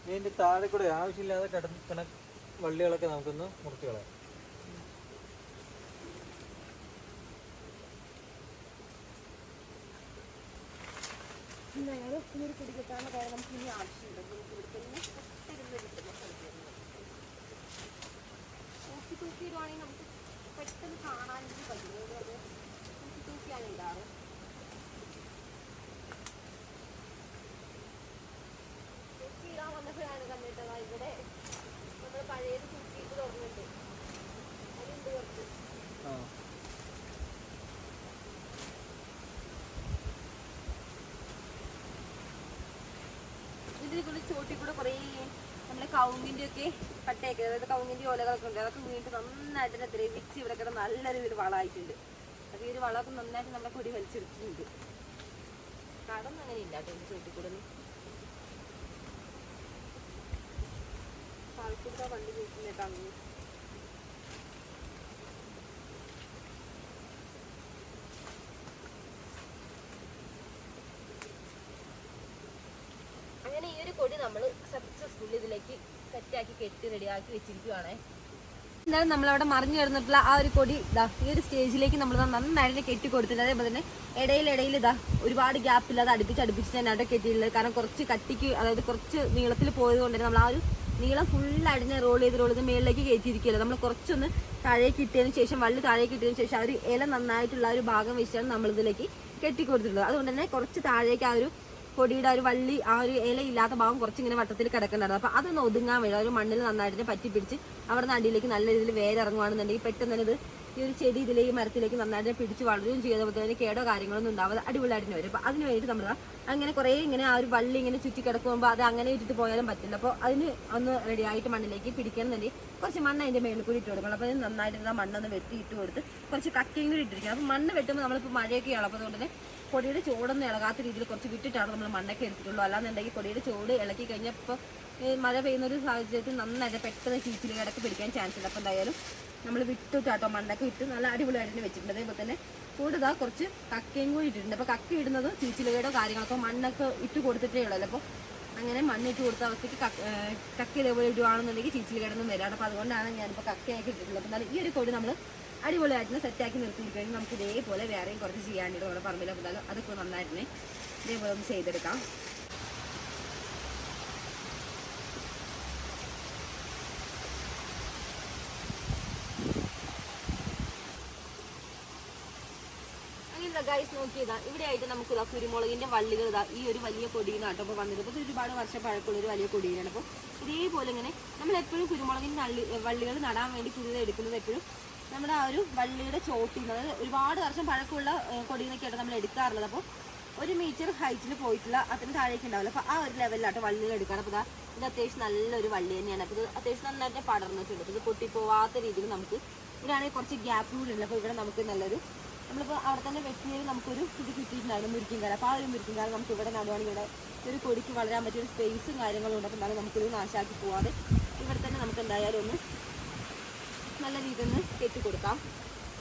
ഇതിന്റെ താഴെ കൂടെ ആവശ്യമില്ലാതെ കിടക്കുന്ന വള്ളികളൊക്കെ നമുക്കൊന്ന് മുറിച്ച് കളയാം. കൊടി കാര്യം നമുക്ക് ഇനി ആവശ്യമുണ്ട് നമുക്ക് ഇവിടെ തന്നെ തൂക്കി പെട്ടെന്ന് തൂക്കിയാണ് തൂക്കി ഇടാൻ വന്നപ്പോഴാണ് കണ്ടിട്ടത് ഇവിടെ നമ്മൾ പഴയത് തൂക്കിയിട്ട് തുറന്നുണ്ട് അതുണ്ട് കുറച്ച് ആ ഇതിൽ കൂടി ചോട്ടി കൂടെ കുറേ നമ്മളെ കവുങ്ങിന്റെ ഒക്കെ പട്ടയൊക്കെ അതായത് കവുങ്ങിന്റെ ഓലകളൊക്കെ ഉണ്ട്. അതൊക്കെ വീണ്ടും നന്നായിട്ട് തന്നെ ദ്രവിച്ച് ഇവിടെ കിടന്ന് നല്ല രീതിയിൽ വളമായിട്ടുണ്ട്. അപ്പോൾ ഈ ഒരു വളമൊക്കെ നന്നായിട്ട് നമ്മളെ കൊടി വലിച്ചെടുത്തിട്ടുണ്ട്. കടന്ന് അങ്ങനെ ഇല്ല കേട്ടോ വീട്ടിൽ കൂടെ ആൾക്കൂടെ വണ്ടി ചോദിക്കുന്നിട്ട് അങ്ങ് അങ്ങനെ ഈ ഒരു കൊടി നമ്മൾ ഇതിലേക്ക് സെറ്റാക്കി കെട്ടി റെഡിയാക്കി വെച്ചിരിക്കുവാണേ. എന്നാലും നമ്മളവിടെ മറിഞ്ഞു കിടന്നിട്ടുള്ള ആ ഒരു കൊടി ഇതാ ഈ ഒരു സ്റ്റേജിലേക്ക് നമ്മൾ നന്നായിട്ട് കെട്ടി കൊടുത്തിട്ടുണ്ട്. അതേപോലെ തന്നെ ഇടയിലിടയിൽ ഇതാ ഒരുപാട് ഗ്യാപ്പ് ഇല്ലാതെ അടുപ്പിച്ച് അടുപ്പിച്ച് തന്നെ അവിടെ കെട്ടിയിട്ടുള്ളത് കാരണം കുറച്ച് കട്ടിക്ക് അതായത് കുറച്ച് നീളത്തിൽ പോയത് കൊണ്ട് തന്നെ നമ്മൾ ആ ഒരു നീളം ഫുൾ അടിഞ്ഞ് റോൾ ചെയ്ത് റോൾ ചെയ്ത് മേളിലേക്ക് കയറ്റിയിരിക്കുകയല്ലോ. നമ്മൾ കുറച്ചൊന്ന് താഴേക്ക് ഇട്ടതിന് ശേഷം വള്ളി താഴേക്ക് ഇട്ടതിന് ശേഷം ആ ഒരു ഇല നന്നായിട്ടുള്ള ഒരു ഭാഗം വെച്ചാണ് നമ്മളിതിലേക്ക് കെട്ടിക്കൊടുത്തിട്ടുള്ളത് കെട്ടി കൊടുത്തിട്ടുള്ളത്. അതുകൊണ്ട് തന്നെ കുറച്ച് താഴേക്ക് ആ ഒരു പൊടിയുടെ ഒരു വള്ളി ആ ഒരു ഇലയില്ലാത്ത ഭാഗം കുറച്ചിങ്ങനെ വട്ടത്തിൽ കിടക്കുന്നുണ്ടായിരുന്നു അപ്പൊ അതൊന്ന് ഒതുങ്ങാൻ വേണ്ടി ഒരു മണ്ണിൽ നന്നായിട്ട് പറ്റി പിടിച്ച് അവിടെ നിന്ന് അടിയിലേക്ക് നല്ല രീതിയിൽ വേരിറങ്ങുവാണെന്നുണ്ടെങ്കിൽ പെട്ടെന്ന് ഇത് ഈ ഒരു ചെടി ഇതിലേക്ക് മരത്തിലേക്ക് നന്നായിട്ട് പിടിച്ച് വളരുകയും ചെയ്തപ്പോൾ തന്നെ കേടോ കാര്യങ്ങളൊന്നും ഉണ്ടാവാതെ അടിപൊളിയായിട്ട് വരും. അപ്പോൾ അതിന് വേണ്ടിയിട്ട് നമ്മൾ അങ്ങനെ കുറേ ഇങ്ങനെ ആ ഒരു വള്ളി ഇങ്ങനെ ചുറ്റി കിടക്കുമ്പോൾ അത് അങ്ങനെ ഇട്ടിട്ട് പോയാലും പറ്റില്ല. അപ്പോൾ അതിന് ഒന്ന് റെഡി ആയിട്ട് മണ്ണിലേക്ക് പിടിക്കണമെന്നുണ്ടെങ്കിൽ കുറച്ച് മണ്ണ് അതിന്റെ മേളിൽ കൂടി ഇട്ട് കൊടുക്കണം. അപ്പോൾ അതിന് നന്നായിട്ട് മണ്ണൊന്ന് വെട്ടി ഇട്ട് കൊടുത്ത് കുറച്ച് കക്കയും കൂടി ഇട്ടിരിക്കണം. അപ്പോൾ മണ്ണ് വെട്ടുമ്പോൾ നമ്മളിപ്പോൾ മഴയൊക്കെ അതുകൊണ്ട് തന്നെ കൊടിയുടെ ചൂടൊന്നും ഇളകാത്ത രീതിയിൽ കുറച്ച് വിട്ടിട്ടാണ് നമ്മൾ മണ്ണൊക്കെ എടുത്തിട്ടുള്ളൂ. അല്ലാന്നുണ്ടെങ്കിൽ കൊടിയുടെ ചൂട് ഇളക്കി കഴിഞ്ഞപ്പോൾ മഴ പെയ്യുന്ന ഒരു സാഹചര്യത്തിൽ നന്നായിട്ട് പെട്ടെന്ന് ചീച്ചിൽ കിടക്ക് പിടിക്കാൻ ചാൻസ് ഉണ്ട് അപ്പോൾ എന്തായാലും നമ്മൾ വിട്ടിട്ടാട്ടോ മണ്ണൊക്കെ ഇട്ട് നല്ല അടിപൊളിയായിട്ട് വെച്ചിട്ടുണ്ട്. അതേപോലെ തന്നെ കൂടുതൽ കുറച്ച് കക്കയും കൂടി ഇട്ടിട്ടുണ്ട്. അപ്പോൾ കക്ക ഇടുന്നത് ചീച്ചിലകയുടെ കാര്യങ്ങളൊക്കെ മണ്ണൊക്കെ ഇട്ട് കൊടുത്തിട്ടേ ഉള്ളൂ അപ്പോൾ അങ്ങനെ മണ്ണിട്ട് കൊടുത്ത അവസ്ഥയ്ക്ക് കക്ക ഇതേപോലെ ഇടുവാണെന്നുണ്ടെങ്കിൽ ചീച്ചിലകയുടെ വരാണ് അപ്പോൾ അതുകൊണ്ടാണ് ഞാനിപ്പോൾ കക്കയൊക്കെ ഇട്ടിട്ടുള്ളത്. അപ്പോൾ ഈ ഒരു കൊടി നമ്മൾ അടിപൊളിയായിട്ട് സെറ്റാക്കി നിർത്തിയിരിക്കുകയാണെങ്കിൽ നമുക്ക് ഇതേപോലെ വേറെയും കുറച്ച് ചെയ്യാനുണ്ട്. നമ്മുടെ പറമ്പിൽ അപ്പോൾ അതൊക്കെ നന്നായിട്ട് തന്നെ ഇതേപോലെ ഒന്ന് ചെയ്തെടുക്കാം അങ്ങനെ ഗൈസ് നോക്കിയതാ ഇവിടെ ആയിട്ട് നമുക്ക് ഇതാ കുരുമുളകിന്റെ വള്ളികൾ ഇതാ ഈ ഒരു വലിയ അപ്പോൾ വന്നത്. അപ്പോൾ ഇത് ഒരുപാട് വർഷം പഴക്കമുള്ള ഒരു വലിയ കൊടിയിലാണ് അപ്പോൾ ഇതേപോലെ ഇങ്ങനെ നമ്മൾ എപ്പോഴും കുരുമുളകിന്റെ നള്ളി വള്ളികൾ നടാൻ വേണ്ടി പുതിയത് എടുക്കുന്നത് എപ്പോഴും നമ്മുടെ ആ ഒരു വള്ളിയുടെ ചോട്ടിൽ നിന്ന് അതായത് ഒരുപാട് വർഷം പഴക്കമുള്ള കൊടിയിൽ നിന്നൊക്കെയാണ് നമ്മൾ എടുക്കാറുള്ളത്. അപ്പോൾ ഒരു മീറ്റർ ഹൈറ്റിൽ പോയിട്ടുള്ള അത്ര താഴേക്ക് ഉണ്ടാവില്ല. അപ്പോൾ ആ ഒരു ലെവലിലാട്ടോ വള്ളികൾ എടുക്കണം അപ്പോൾ ഇതാ അത്യാവശ്യം നല്ലൊരു വള്ളി തന്നെയാണ്. അപ്പോൾ ഇത് അത്യാവശ്യം നന്നായിട്ട് പടർന്നിട്ടുണ്ട്. ഇത് പൊട്ടിപ്പോവാത്ത രീതിയിൽ നമുക്ക് ഇവിടെയാണെങ്കിൽ കുറച്ച് ഗ്യാപ്പ് കൂടി ഉണ്ട്. അപ്പോൾ ഇവിടെ നമുക്ക് നല്ലൊരു നമ്മളിപ്പോൾ അവിടെ തന്നെ വെട്ടിയത് നമുക്കൊരു ഇത് കിട്ടിയിട്ടുണ്ടായിരുന്നു മുരിക്കിൻകാല അപ്പോൾ ആ ഒരു മുരിക്കിൻകാല നമുക്ക് ഇവിടെ നടുവാണെങ്കിൽ ഇവിടെ ഒരു കൊടിക്ക് വളരാൻ പറ്റിയ ഒരു സ്പേസും കാര്യങ്ങളും ഉണ്ട്. അപ്പോൾ എന്തായാലും നമുക്കൊരു നാശാക്കി പോവാതെ ഇവിടെ തന്നെ നമുക്ക് എന്തായാലും ഒന്ന് നല്ല രീതിയിൽ ഒന്ന് കെട്ടിക്കൊടുക്കാം.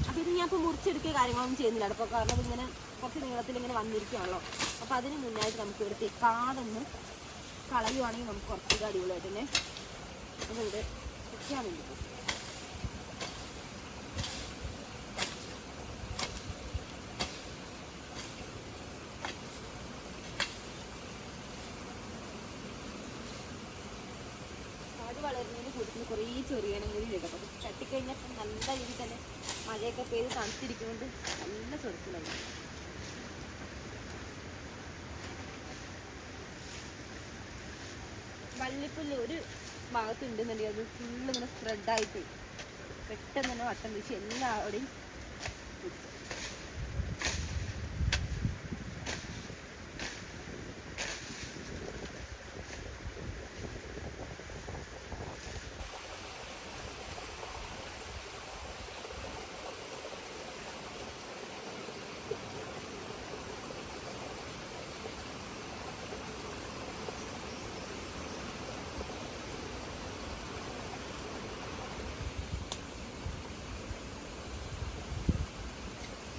അപ്പോൾ ഇത് ഞാൻ ഇപ്പോൾ മുറിച്ചെടുക്കുക കാര്യങ്ങളൊന്നും ചെയ്യുന്നില്ല. അപ്പോൾ കാരണം ഇങ്ങനെ കുറച്ച് നീളത്തിൽ ഇങ്ങനെ വന്നിരിക്കുകയാണല്ലോ. അപ്പോൾ അതിന് മുന്നായിട്ട് നമുക്ക് ഇവിടെ തെക്കാതൊന്ന് കളയുവാണെങ്കിൽ നമുക്ക് കുറച്ചുകൂടി അടിപൊളിയായിട്ട് തന്നെ അതിവിടെ വെക്കാൻ വേണ്ടിയിട്ട് കാട് കൂട്ടത്തിൽ കുറേ ചെറിയണം കൂടി ഇടും അപ്പോൾ തട്ടിക്കഴിഞ്ഞാൽ ഇപ്പം നല്ല രീതിയിൽ തന്നെ മഴയൊക്കെ പെയ്ത് തണുത്തിരിക്കുന്നുണ്ട്. നല്ല ചെറുക്കിലാണ് വള്ളിപ്പുല്ല് ഒരു ഭാഗത്ത് ഉണ്ടെന്നുണ്ടെങ്കിൽ അത് ഫുള്ള് ഇങ്ങനെ സ്പ്രെഡായിട്ട് പെട്ടെന്ന് തന്നെ വട്ടം വീശി എല്ലാവിടെയും കിട്ടും.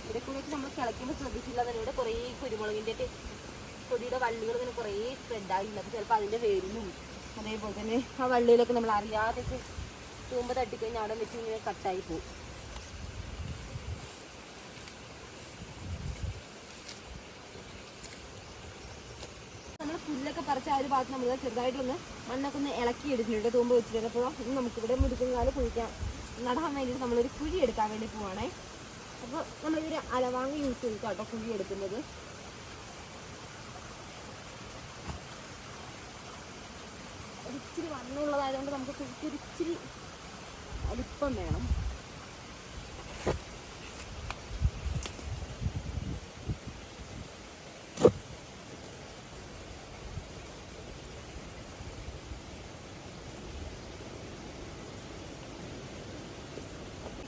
ഇവിടെ കൂടെ നമ്മൾ കിളയ്ക്കുമ്പോൾ ശ്രദ്ധിച്ചില്ല തന്നെ ഇവിടെ കുറേ കുരുമുളകിന്റെ ഒക്കെ കൊടിയുടെ വള്ളികൾ ഇങ്ങനെ കുറേ സ്പ്രെഡായില്ല അപ്പോൾ ചിലപ്പോൾ അതിന്റെ വേരിലും അതേപോലെ തന്നെ ആ വള്ളിയിലൊക്കെ നമ്മൾ അറിയാതെ തൂമ്പ തട്ടിക്കഴിഞ്ഞാൽ അവിടെ വെച്ച് ഇങ്ങനെ കട്ടായി പോകും നമ്മൾ പുല്ലൊക്കെ പറിച്ച ആ ഒരു ഭാഗത്ത് നമ്മൾ ചെറുതായിട്ടൊന്ന് മണ്ണൊക്കെ ഒന്ന് ഇളക്കി എടുത്തിട്ടുണ്ട്. തൂമ്പ് വെച്ചിട്ടുണ്ട്. അപ്പോൾ നമുക്കിവിടെ മുടുക്കുന്നാൽ കുഴിക്കാൻ നടാൻ വേണ്ടിയിട്ട് നമ്മളൊരു കുഴി എടുക്കാൻ വേണ്ടി പോവാണേ. അപ്പോൾ നമ്മളിതൊരു അലവാങ്ങ് യൂസ് ചെയ്തു കേട്ടോ കുഴി എടുക്കുന്നത്. ഒരിച്ചിരി വണ്ണുള്ളതായതുകൊണ്ട് നമുക്ക് കുഴിക്ക് ഒരിച്ചിരി വലിപ്പം വേണം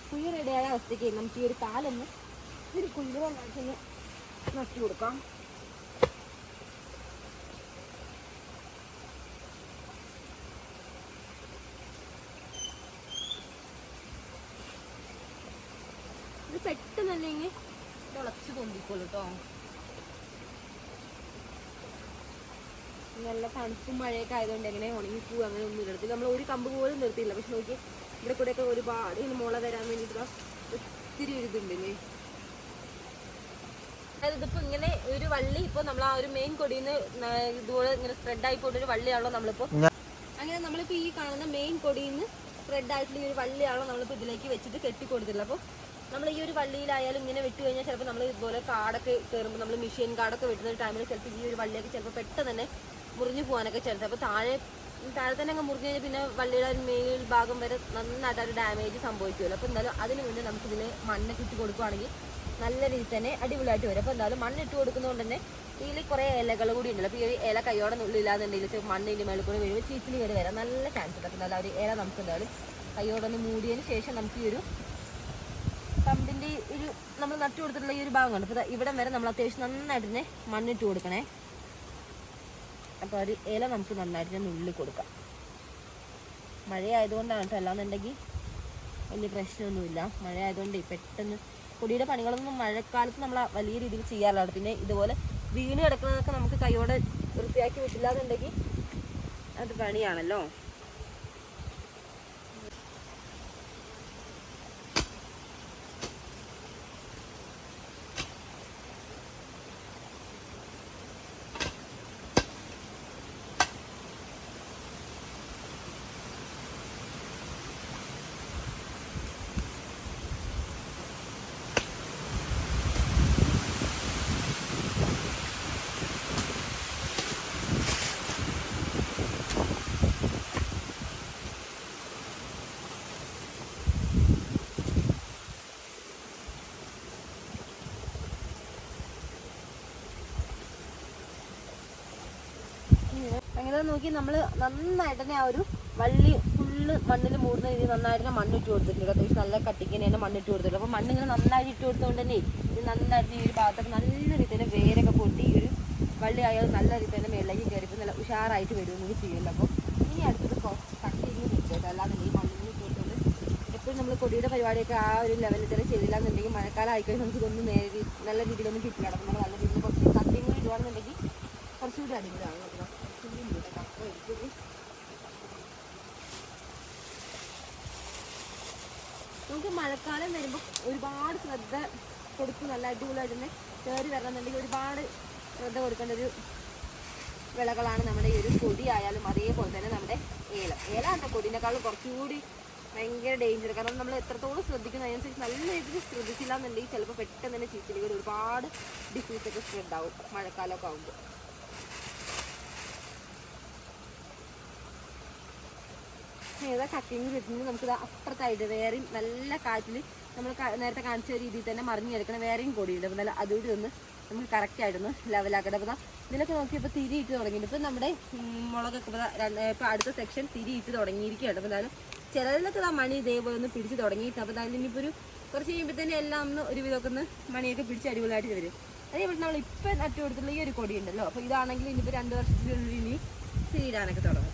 കുഴി അവസ്ഥയ്ക്ക് നമുക്ക് ഈ ഒരു കാലൊന്ന് കുഴി നന്നായിട്ടൊന്ന് നക്കി കൊടുക്കാം. ഇത് പെട്ടെന്ന് തന്നെ ഇങ്ങനെ മുളച്ച് പൊന്തിക്കോളൂ നല്ല തണുപ്പും മഴയൊക്കെ ആയതുകൊണ്ട് എങ്ങനെ ഉണങ്ങിപ്പൂ അങ്ങനെ ഒന്നും ഇടത്തില്ല നമ്മൾ ഒരു കമ്പ് പോലും നിർത്തിയില്ല പക്ഷെ നോക്കി ഇവിടെ കൂടെ ഒക്കെ ഒരുപാട് മുള വരാൻ വേണ്ടിയിട്ട് ദാ ഒത്തിരി ഒരു ഇതുണ്ടല്ലേ അതായത് ഇതിപ്പോ ഇങ്ങനെ ഒരു വള്ളി ഇപ്പൊ നമ്മൾ ആ ഒരു മെയിൻ കൊടിയിൽ നിന്ന് ഇതുപോലെ ഇങ്ങനെ സ്പ്രെഡ് ആയി പോകുന്ന ഒരു വള്ളിയാണല്ലോ നമ്മളിപ്പോ. അങ്ങനെ നമ്മളിപ്പോ ഈ കാണുന്ന മെയിൻ കൊടിയിൽ നിന്ന് സ്പ്രെഡ് ആയിട്ടുള്ള ഈ ഒരു വള്ളിയാണല്ലോ നമ്മളിപ്പോ ഇതിലേക്ക് വെച്ചിട്ട് കെട്ടി കൊടുത്തില്ല അപ്പോൾ നമ്മൾ ഈ ഒരു വള്ളിയിലായാലും ഇങ്ങനെ വെട്ടി കഴിഞ്ഞാൽ ചിലപ്പോൾ നമ്മൾ ഇതുപോലെ കാടൊക്കെ കയറുമ്പോൾ നമ്മൾ മെഷീൻ കാടൊക്കെ വെട്ടുന്ന ടൈമിൽ ചിലപ്പോൾ ഈ ഒരു വള്ളിയൊക്കെ ചിലപ്പോൾ പെട്ടെന്ന് തന്നെ മുറിഞ്ഞു പോകാനൊക്കെ ചിലപ്പോൾ അപ്പോൾ താഴെ താഴെ തന്നെ അങ്ങ് മുറിഞ്ഞ് കഴിഞ്ഞാൽ പിന്നെ വള്ളിയുടെ ഒരു മേൽ ഭാഗം വരെ നന്നായിട്ട് ഒരു ഡാമേജ് സംഭവിക്കുമല്ലോ അപ്പോൾ എന്തായാലും അതിന് മുന്നേ നമുക്ക് ഇതിൽ മണ്ണൊക്കെ ഇട്ട് കൊടുക്കുകയാണെങ്കിൽ നല്ല രീതിയിൽ തന്നെ അടിപൊളിയായിട്ട് വരും. അപ്പോൾ എന്തായാലും മണ്ണ് ഇട്ട് കൊടുക്കുന്നതുകൊണ്ട് തന്നെ ഇതിൽ കുറേ ഇലകൾ കൂടി ഉണ്ടല്ലോ. അപ്പോൾ ഈ ഇല കൈയോടെ ഉള്ളില്ലാന്നുണ്ടെങ്കിൽ മണ്ണിന്റെ മേളിൽ കൂടി വീഴുമ്പോൾ ചീച്ചിൽ കയറി വരാം നല്ല ചാൻസ് ഉണ്ട്. അപ്പോൾ ഒരു ഇല നമുക്ക് എന്തായാലും കൈയോടൊന്ന് മൂടിയതിന് ശേഷം നമുക്ക് ഈ ഒരു കമ്പിന്റെ ഒരു നമ്മൾ നട്ടു കൊടുത്തിട്ടുള്ള ഈ ഒരു ഭാഗമുണ്ട് അപ്പോൾ ഇവിടെ വരെ നമ്മൾ അത്യാവശ്യം നന്നായിട്ട് തന്നെ മണ്ണിട്ട് കൊടുക്കണേ. അപ്പോൾ ഒരു ഇല നമുക്ക് നന്നായിട്ട് നുള്ളി കൊടുക്കാം. മഴയായതുകൊണ്ടാണ് കേട്ടോ അല്ലാന്നുണ്ടെങ്കിൽ വലിയ പ്രശ്നമൊന്നുമില്ല. മഴ ആയതുകൊണ്ട് പെട്ടെന്ന് പൊടിയുടെ പണികളൊന്നും മഴക്കാലത്ത് നമ്മൾ വലിയ രീതിയിൽ ചെയ്യാറില്ല. പിന്നെ ഇതുപോലെ വീണ് കിടക്കുന്നതൊക്കെ നമുക്ക് കൈയോടെ വൃത്തിയാക്കി വിട്ടില്ല എന്നുണ്ടെങ്കിൽ അത് പണിയാണല്ലോ. അങ്ങനെ നോക്കി നമ്മൾ നന്നായിട്ട് തന്നെ ആ ഒരു വള്ളി ഫുള്ള് മണ്ണിൽ മൂടുന്ന രീതിയിൽ നന്നായിട്ട് മണ്ണിട്ട് കൊടുത്തിട്ടുണ്ട്. അത്യാവശ്യം നല്ല കട്ടിക്ക് തന്നെ മണ്ണിട്ട് കൊടുത്തിട്ടുണ്ട്. അപ്പോൾ മണ്ണിങ്ങനെ നന്നായിട്ട് ഇട്ട് കൊടുത്തുകൊണ്ട് തന്നെ ഇത് നന്നായിട്ട് ഈ ഒരു ഭാഗത്തൊക്കെ നല്ല രീതിയിൽ തന്നെ വേരൊക്കെ പൊട്ടി ഈ ഒരു വള്ളി ആയാൽ നല്ല രീതിയിൽ തന്നെ മേളിലേക്ക് കയറിപ്പോൾ നല്ല ഉഷാറായിട്ട് വരുമെന്ന് ചെയ്യുമല്ലോ അപ്പോൾ ഇനി അടുത്തത് കുറച്ച് കട്ടിയിൽ നിൽക്കട്ടെ അല്ലാതെ ഈ മണ്ണിൽ ഇട്ട് കൊടുത്തുകൊണ്ട് എപ്പോഴും നമ്മൾ കൊടിയുടെ പരിപാടിയൊക്കെ ആ ഒരു ലെവലിൽ തന്നെ ചെയ്തില്ല എന്നുണ്ടെങ്കിൽ മഴക്കാലം ആയിക്കഴിഞ്ഞാൽ നമുക്ക് ഇതൊന്നും നേരി നല്ല രീതിയിലൊന്നും കിട്ടില്ല അപ്പോൾ നമ്മൾ നല്ല രീതിയിൽ കുറച്ച് കട്ടിയും കൂടി ഇടുകയാണെന്നുണ്ടെങ്കിൽ കുറച്ചുകൂടി അടിപൊളിയാണ് കേട്ടോ. കുറച്ചുകൂടി ഉണ്ട് കേട്ടോ. അപ്പോൾ എനിക്കിത് നമുക്ക് മഴക്കാലം വരുമ്പോൾ ഒരുപാട് ശ്രദ്ധ കൊടുത്ത് നല്ല അടിപൊളിയായിട്ട് തന്നെ കയറി വരണമെന്നുണ്ടെങ്കിൽ ഒരുപാട് ശ്രദ്ധ കൊടുക്കേണ്ട ഒരു വിളകളാണ് നമ്മുടെ ഈ ഒരു കൊടി ആയാലും അതേപോലെ തന്നെ നമ്മുടെ ഏലം. ഏലം എന്ന കൊടിനേക്കാളും കുറച്ചുകൂടി ഭയങ്കര ഡേഞ്ചർ കാരണം നമ്മൾ എത്രത്തോളം ശ്രദ്ധിക്കുന്നു അതിനനുസരിച്ച് നല്ല രീതിയിൽ ശ്രദ്ധിച്ചില്ല എന്നുണ്ടെങ്കിൽ ചിലപ്പോൾ പെട്ടെന്ന് തന്നെ ചീച്ചിലുകൾ ഒരുപാട് ഡിസീസൊക്കെ സ്പ്രെഡ് ആവും. മഴക്കാലമൊക്കെ ആകുമ്പോൾ ഏതാ കട്ടിങ് കിട്ടുന്നത് നമുക്ക് അപ്പുറത്തായിട്ട് വേറെയും നല്ല കാറ്റിൽ നമ്മൾ നേരത്തെ കാണിച്ച രീതിയിൽ തന്നെ മറിഞ്ഞ് കിടക്കണം വേറെയും കൊടിയുണ്ട് അപ്പോൾ നല്ല അതുകൂടി ഒന്ന് നമുക്ക് കറക്റ്റ് ആയിട്ടൊന്ന് ലെവലാക്കട്ടെ അപ്പോൾ ഇതിലൊക്കെ നോക്കിയപ്പോൾ തിരി ഇട്ട് തുടങ്ങിയിട്ട് ഇപ്പോൾ നമ്മുടെ മുളകൊക്കെ ഇപ്പോൾ ഇപ്പോൾ അടുത്ത സെക്ഷൻ തിരി ഇട്ട് തുടങ്ങിയിരിക്കുകയാണ്. അപ്പോൾ എന്തായാലും ചിലതിലൊക്കെ ആ മണി ഇതേപോലെ ഒന്ന് പിടിച്ച് തുടങ്ങിയിട്ട് അപ്പോൾ എന്തായാലും ഇനിയിപ്പോൾ ഒരു കുറച്ച് കഴിയുമ്പോൾ തന്നെ എല്ലാം ഒന്ന് ഒരുവിധമൊക്കെ ഒന്ന് മണിയൊക്കെ പിടിച്ച് അടിപൊളിയായിട്ട് വരും. അതേപോലെ നമ്മൾ ഇപ്പം നട്ടു കൊടുത്തുള്ള ഈ ഒരു കൊടിയുണ്ടല്ലോ അപ്പോൾ ഇതാണെങ്കിൽ ഇനിയിപ്പോൾ രണ്ട് വർഷത്തിനുള്ളിൽ ഇനി തിരിയിടാനൊക്കെ തുടങ്ങും.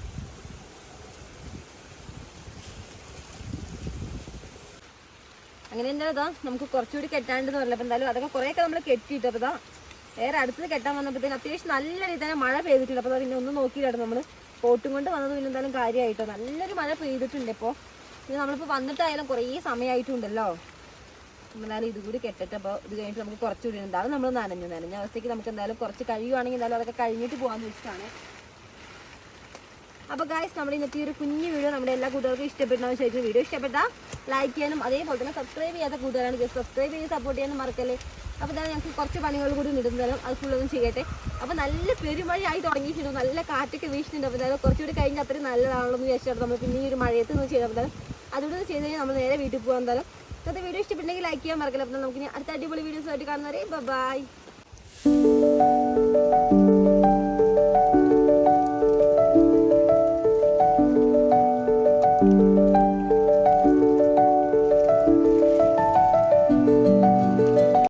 അങ്ങനെ എന്തായാലും ഇതാ? നമുക്ക് കുറച്ചുകൂടി കെട്ടാണ്ടെന്ന് പറഞ്ഞപ്പോൾ എന്തായാലും അതൊക്കെ കുറേയൊക്കെ നമ്മൾ കെട്ടിയിട്ട്. അപ്പോൾ ഇതാ വേറെ അടുത്തത് കെട്ടാൻ വന്നപ്പോഴത്തേക്കും അത്യാവശ്യം നല്ല രീതിയിൽ തന്നെ മഴ പെയ്തിട്ടുണ്ട്. അപ്പോൾ പിന്നെ ഒന്ന് നോക്കിയിട്ടാണ് നമ്മൾ കോട്ടും കൊണ്ട് വന്നത്. പിന്നെ എന്തായാലും കാര്യമായിട്ടോ. നല്ലൊരു മഴ പെയ്തിട്ടുണ്ട് ഇപ്പോൾ ഇത് നമ്മളിപ്പോൾ വന്നിട്ടായാലും കുറേ സമയമായിട്ടുണ്ടല്ലോ. എന്നാലും ഇത് കൂടി കെട്ടിട്ട് അപ്പോൾ ഇത് കഴിഞ്ഞിട്ട് നമുക്ക് കുറച്ചുകൂടി എന്തായാലും നമ്മൾ നനഞ്ഞു. നനഞ്ഞ അവസ്ഥയ്ക്ക് നമുക്ക് എന്തായാലും കുറച്ച് കഴിയുവാണെങ്കിൽ എന്തായാലും അതൊക്കെ കഴിഞ്ഞിട്ട് പോകാമെന്ന് വെച്ചിട്ടാണ് അപ്പോൾ ഗായ്സ് നമ്മുടെ ഇന്നത്തെ ഒരു കുഞ്ഞു വീഡിയോ നമ്മുടെ എല്ലാ കൂട്ടുകാർക്കും ഇഷ്ടപ്പെട്ടാന്ന് ചോദിച്ചു വീഡിയോ ഇഷ്ടപ്പെട്ടാൽ ലൈക്ക് ചെയ്യാനും അതേപോലെ തന്നെ സബ്സ്ക്രൈബ് ചെയ്യാത്ത കൂട്ടുകാരാണ് സബ്സ്ക്രൈബ് ചെയ്ത് സപ്പോർട്ട് ചെയ്യാനും മറക്കല്ലേ. അപ്പോൾ ഇതാണ് ഞങ്ങൾക്ക് കുറച്ച് പണികൾ കൂടി നിടുന്നതും അത് ഫുള്ളൊന്നും ചെയ്യട്ടെ. അപ്പോൾ നല്ല പെരുമഴയായി തുടങ്ങിയിട്ടുണ്ട്. നല്ല കാറ്റൊക്കെ വീശിട്ടുണ്ട്. അപ്പോൾ അതായത് കുറച്ചുകൂടി കഴിഞ്ഞാൽ അത്രയും നല്ലതാണല്ലോ എന്ന് വിചാരിച്ചിട്ട് നമ്മൾ പിന്നെ ഈ ഒരു മഴയത്ത് നിന്ന് ചെയ്താൽ അതുകൊണ്ട് ചെയ്ത് കഴിഞ്ഞാൽ നമ്മൾ നേരെ വീട്ടിൽ പോകാൻ എന്തായാലും. ഇന്നത്തെ വീഡിയോ ഇഷ്ടപ്പെട്ടെങ്കിൽ ലൈക്ക് ചെയ്യാൻ മറക്കല്ല. അപ്പോൾ നമുക്ക് ഇനി അടുത്ത അടിപൊളി വീഡിയോസ് ആയിട്ട് കാണുന്നവരെ ബൈ